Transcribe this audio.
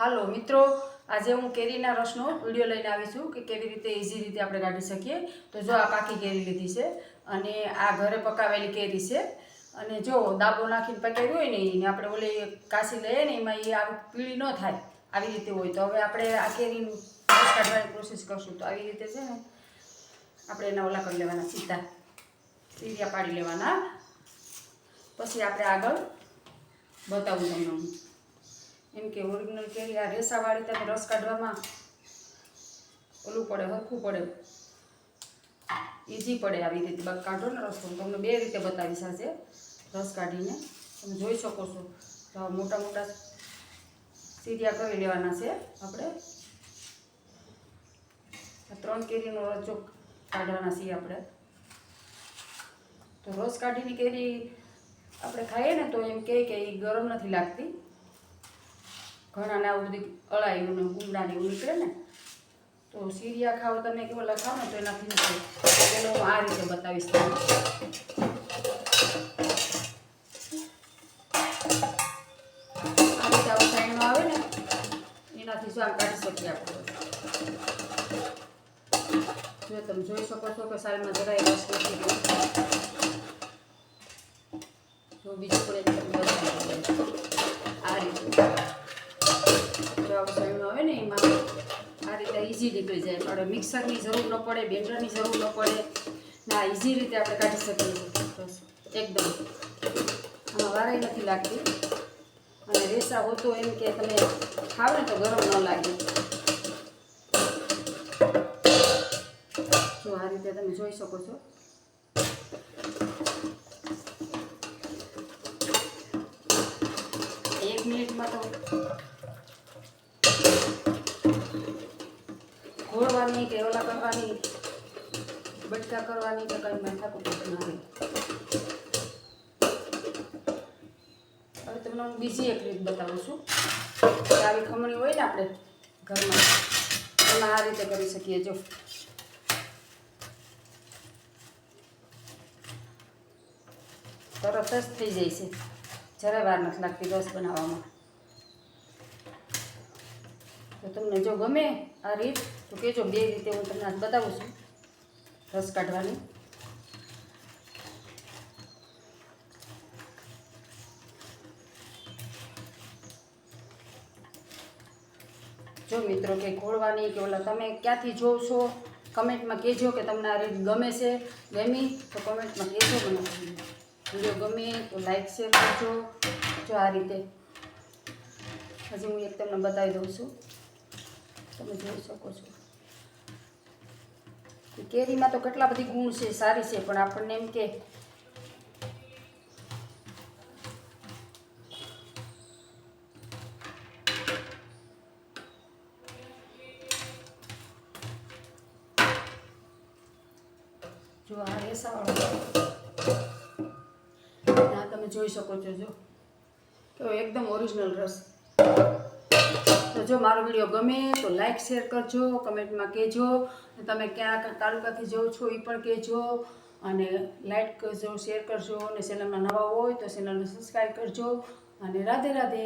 હાલો, મિત્રો, આજે હું કેરીના રસનો વીડિયો લઈને આવી છું કે કેવી રીતે ઇઝી રીતે આપણે કાઢી શકીએ. તો જો આ પાકી કેરી લીધી છે અને આ ઘરે પકાવેલી કેરી છે. અને જો દાબો નાખીને પકાવી હોય ને એને આપણે ઓલી કાશી લઈએ ને એમાં એ આવી પીળી ન થાય, આવી રીતે હોય. તો હવે આપણે આ કેરીનું રસ કાઢવાની પ્રોસેસ કરશું. તો આવી રીતે છે ને આપણે એના ઓલા કરી લેવાના, સીધા સીરિયા પાડી લેવાના. પછી આપણે આગળ બતાવું તમને. હું એમ કે ઓરિજિનલ કેરી આ રેસાવાળી તમે રસ કાઢવામાં ઓલું પડે, હરખું પડે. ઇઝી પડે આવી રીતે બા કાઢો ને રસ તમને બે રીતે બતાવીશ આજે રસ કાઢીને. તમે જોઈ શકો છો. મોટા મોટા સીરિયા કરી લેવાના છે આપણે. ત્રણ કેરીનો રસ જો કાઢવાના છીએ આપણે. તો રસ કાઢીની કેરી આપણે ખાઈએ ને તો એમ કહે કે એ ગરમ નથી લાગતી. ઘણાને આવું બધી અળાયું ને ગુંડાને એવું નીકળે ને, તો સીરિયા ખાવ તમે કેવો લખાવ ને તો એનાથી નીકળે. પેલો હું આ રીતે બતાવીશ તમને. રીતે આવો સાઈડનો આવે ને, એનાથી શું કાઢી શકીએ આપણે. જો તમે જોઈ શકો છો કે સાલમાં જરાય રસ નથી. બીજું પણ જો આવું ને એમાં આ રીતે ઇઝી નીકળી જાય. આપણે મિક્સરની જરૂર ન પડે બેન્ડરની જરૂર ન પડે. ના ઇઝી રીતે આપણે કાઢી શકીએ. એકદમ. આમાં વારાઈ નથી લાગતી. અને રેસા હોતો એમ કે તમે ખાવ તો ગરમ ન લાગે. જો આ રીતે તમે જોઈ શકો છો. એક મિનિટમાં તો ઘોળવાની કે ઓલા કરવાની, બટકા કરવાની કે કંઈ માથાકૂટ ના નથી હવે તમને હું બીજી એક રીત બતાવું છું. કે આવી ખમણી હોય ને આપણે ઘરમાં, એમાં આ રીતે કરી શકીએ, જો. તરત જ થઈ જાય છે. જરાય વાર નથી લાગતી રસ બનાવવામાં. તો તમને જો ગમે આ રીત તો કહેજો બે રીતે હું તમને બતાવું છું. રસ કાઢવાની. જો મિત્રો કે ઘોળવાની કે ઓલા તમે ક્યાંથી જોવ છો, કમેન્ટમાં કહેજો કે તમને આ રીત ગમે છે, ગમી તો કમેન્ટમાં કહેજો મને. વીડિયો ગમે તો લાઈક, શેર કરજો. જો આ રીતે. હજી હું એક તમને બતાવી દઉં છું. તમે જોઈ શકો છો. કેરીમાં તો કેટલા બધી ગુણ છે, સારી છે, પણ આપણને એમ કે જો આ રેસાવાળો આ તમે જોઈ શકો છો, જો. કેવો એકદમ ઓરિજિનલ રસ. જો મારો વીડિયો ગમે તો લાઇક શેર કરજો, કમેન્ટમાં કહેજો. તમે ક્યાં તાલુકાથી જાઓ છો એ પણ કહેજો. અને લાઇક કરજો શેર કરજો. અને ચેનલમાં નવા હોય તો ચેનલને સબસ્ક્રાઈબ કરજો. અને રાધે રાધે.